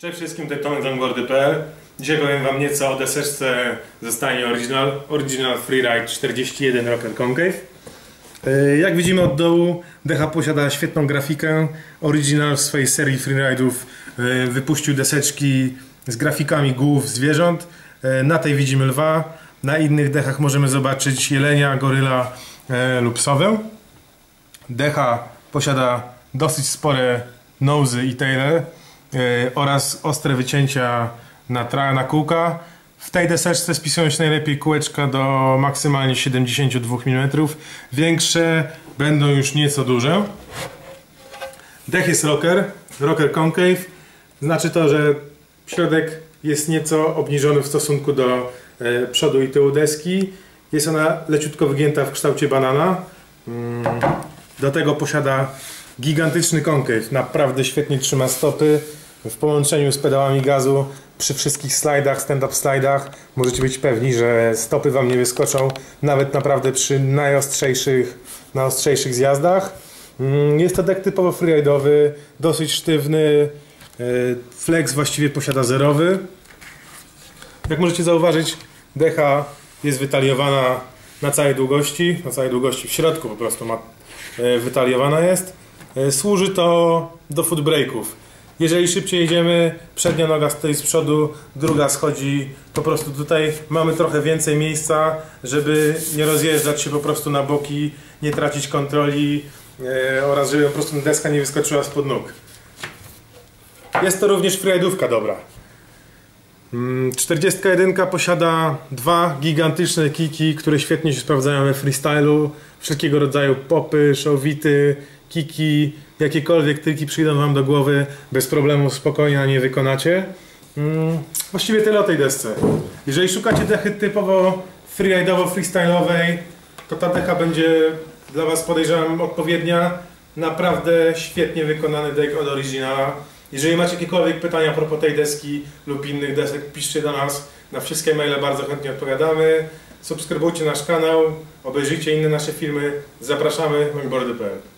Cześć wszystkim, to Tomek z longboardy.pl Dzisiaj powiem Wam nieco o deseczce zostanie Original, Original Freeride 41 Rocker Concave. Yy, Jak widzimy od dołu, Decha posiada świetną grafikę. Original w swojej serii freeride'ów yy, wypuścił deseczki z grafikami głów zwierząt. Yy, Na tej widzimy lwa, na innych dechach możemy zobaczyć jelenia, goryla lub sowę. Decha posiada dosyć spore nozy i taile oraz ostre wycięcia na, tra- na kółka. W tej deseczce spisują się najlepiej kółeczka do maksymalnie 72 mm. Większe będą już nieco duże. Dech jest rocker, rocker concave. Znaczy to, że środek jest nieco obniżony w stosunku do e, przodu i tyłu deski. Jest ona leciutko wygięta w kształcie banana. Mm, Do tego posiada gigantyczny concave. Naprawdę świetnie trzyma stopy. W połączeniu z pedałami gazu przy wszystkich slajdach, stand-up slajdach możecie być pewni, że stopy Wam nie wyskoczą nawet naprawdę przy najostrzejszych, najostrzejszych zjazdach. Mm, Jest to dek typowo freeride'owy, dosyć sztywny. E, Flex właściwie posiada zerowy. Jak możecie zauważyć, decha jest wytaliowana na całej długości, na całej długości w środku po prostu ma e, wytaliowana jest. E, Służy to do footbreaków. Jeżeli szybciej jedziemy, przednia noga stoi z przodu, druga schodzi po prostu tutaj. Mamy trochę więcej miejsca, żeby nie rozjeżdżać się po prostu na boki, nie tracić kontroli e, oraz żeby po prostu deska nie wyskoczyła spod nóg. Jest to również freeridówka dobra. Mm, 41 posiada dwa gigantyczne kiki, które świetnie się sprawdzają we freestylu. Wszelkiego rodzaju popy, showity, kiki, jakiekolwiek triki przyjdą Wam do głowy, bez problemu spokojnie na nie wykonacie. Mm, Właściwie tyle o tej desce. Jeżeli szukacie dechy typowo freeride'owo, freestyle'owej, to ta decha będzie dla Was podejrzewam odpowiednia. Naprawdę świetnie wykonany deck od Originala. Jeżeli macie jakiekolwiek pytania a propos tej deski lub innych desek, piszcie do nas. Na wszystkie maile bardzo chętnie odpowiadamy. Subskrybujcie nasz kanał, obejrzyjcie inne nasze filmy. Zapraszamy, longboardy.pl